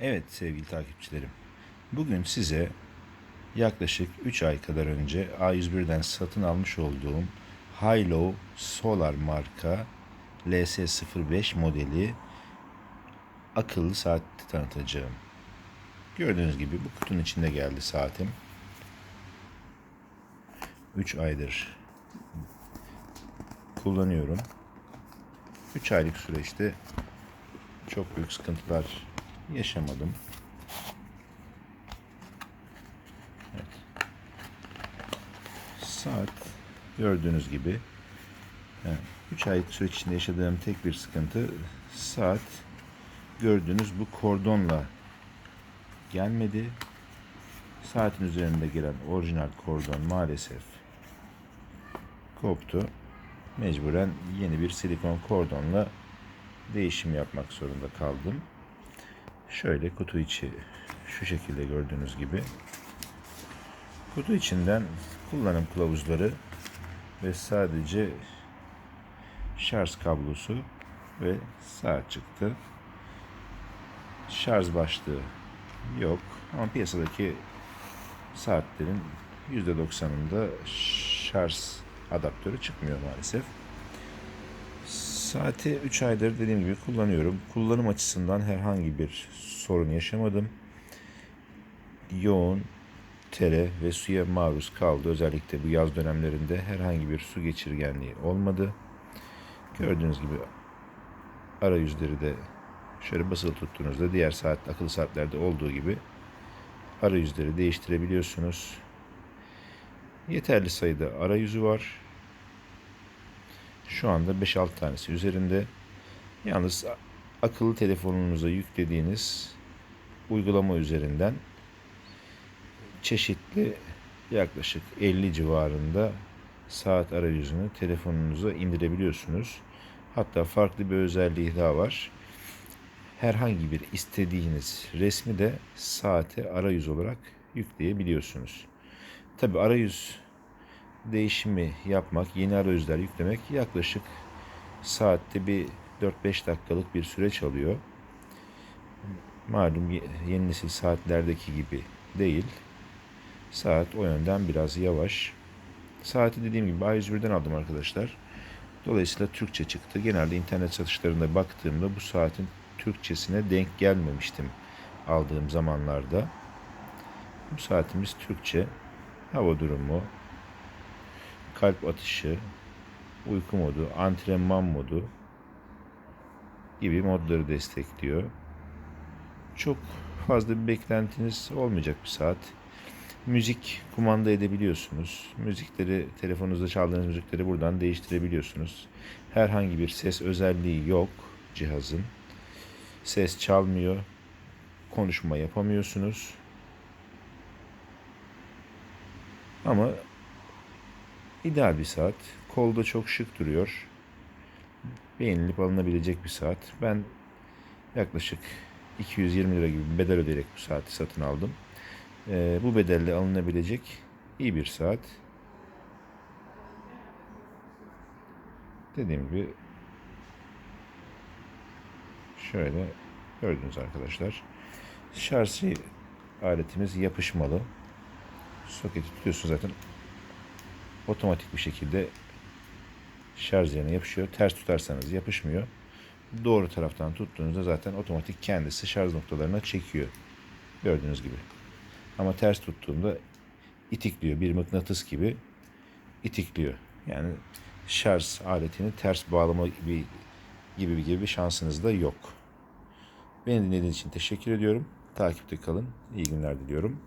Evet sevgili takipçilerim. Bugün size yaklaşık 3 ay kadar önce A101'den satın almış olduğum Hilo Solar marka LS05 modeli akıllı saat tanıtacağım. Gördüğünüz gibi bu kutunun içinde geldi saatim. 3 aydır kullanıyorum. 3 aylık süreçte çok büyük sıkıntılar yaşamadım. Evet. Saat gördüğünüz gibi 3 aylık süreç içinde yaşadığım tek bir sıkıntı saat gördüğünüz bu kordonla gelmedi. Saatin üzerinde gelen orijinal kordon maalesef koptu. Mecburen yeni bir silikon kordonla değişim yapmak zorunda kaldım. Şöyle kutu içi şu şekilde gördüğünüz gibi. Kutu içinden kullanım kılavuzları ve sadece şarj kablosu ve saat çıktı. Şarj başlığı yok ama piyasadaki saatlerin %90'ında şarj adaptörü çıkmıyor maalesef. Saati 3 aydır dediğim gibi kullanıyorum. Kullanım açısından herhangi bir sorun yaşamadım. Yoğun tere ve suya maruz kaldı. Özellikle bu yaz dönemlerinde herhangi bir su geçirgenliği olmadı. Gördüğünüz gibi arayüzleri de şöyle basılı tuttuğunuzda diğer saat akıllı saatlerde olduğu gibi arayüzleri değiştirebiliyorsunuz. Yeterli sayıda arayüzü var. Şu anda 5-6 tanesi üzerinde. Yalnız akıllı telefonunuza yüklediğiniz uygulama üzerinden çeşitli yaklaşık 50 civarında saat arayüzünü telefonunuza indirebiliyorsunuz. Hatta farklı bir özelliği daha var. Herhangi bir istediğiniz resmi de saate arayüz olarak yükleyebiliyorsunuz. Tabi arayüz değişimi yapmak, yeni arayüzler yüklemek yaklaşık saatte bir 4-5 dakikalık bir süreç alıyor. Malum yeni nesil saatlerdeki gibi değil. Saat o yönden biraz yavaş. Saati dediğim gibi A101'den aldım arkadaşlar. Dolayısıyla Türkçe çıktı. Genelde internet satışlarında baktığımda bu saatin Türkçesine denk gelmemiştim aldığım zamanlarda. Bu saatimiz Türkçe. Hava durumu, kalp atışı, uyku modu, antrenman modu gibi modları destekliyor. Çok fazla bir beklentiniz olmayacak bir saat. Müzik kumanda edebiliyorsunuz. Müzikleri, telefonunuzda çaldığınız müzikleri buradan değiştirebiliyorsunuz. Herhangi bir ses özelliği yok cihazın. Ses çalmıyor. Konuşma yapamıyorsunuz. Ama ideal bir saat. Kolda çok şık duruyor. Beğenilip alınabilecek bir saat. Ben yaklaşık 220 lira gibi bedel ödeyerek bu saati satın aldım. Ee, bu bedelle alınabilecek iyi bir saat. Dediğim gibi şöyle gördünüz arkadaşlar. Şarj aletimiz yapışmalı. Soketi tutuyorsun zaten otomatik bir şekilde şarj yerine yapışıyor. Ters tutarsanız yapışmıyor. Doğru taraftan tuttuğunuzda zaten otomatik kendisi şarj noktalarına çekiyor. Gördüğünüz gibi. Ama ters tuttuğumda itikliyor. Bir mıknatıs gibi itikliyor. Yani şarj aletini ters bağlama gibi gibi gibi bir şansınız da yok. Beni dinlediğiniz için teşekkür ediyorum. Takipte kalın. İyi günler diliyorum.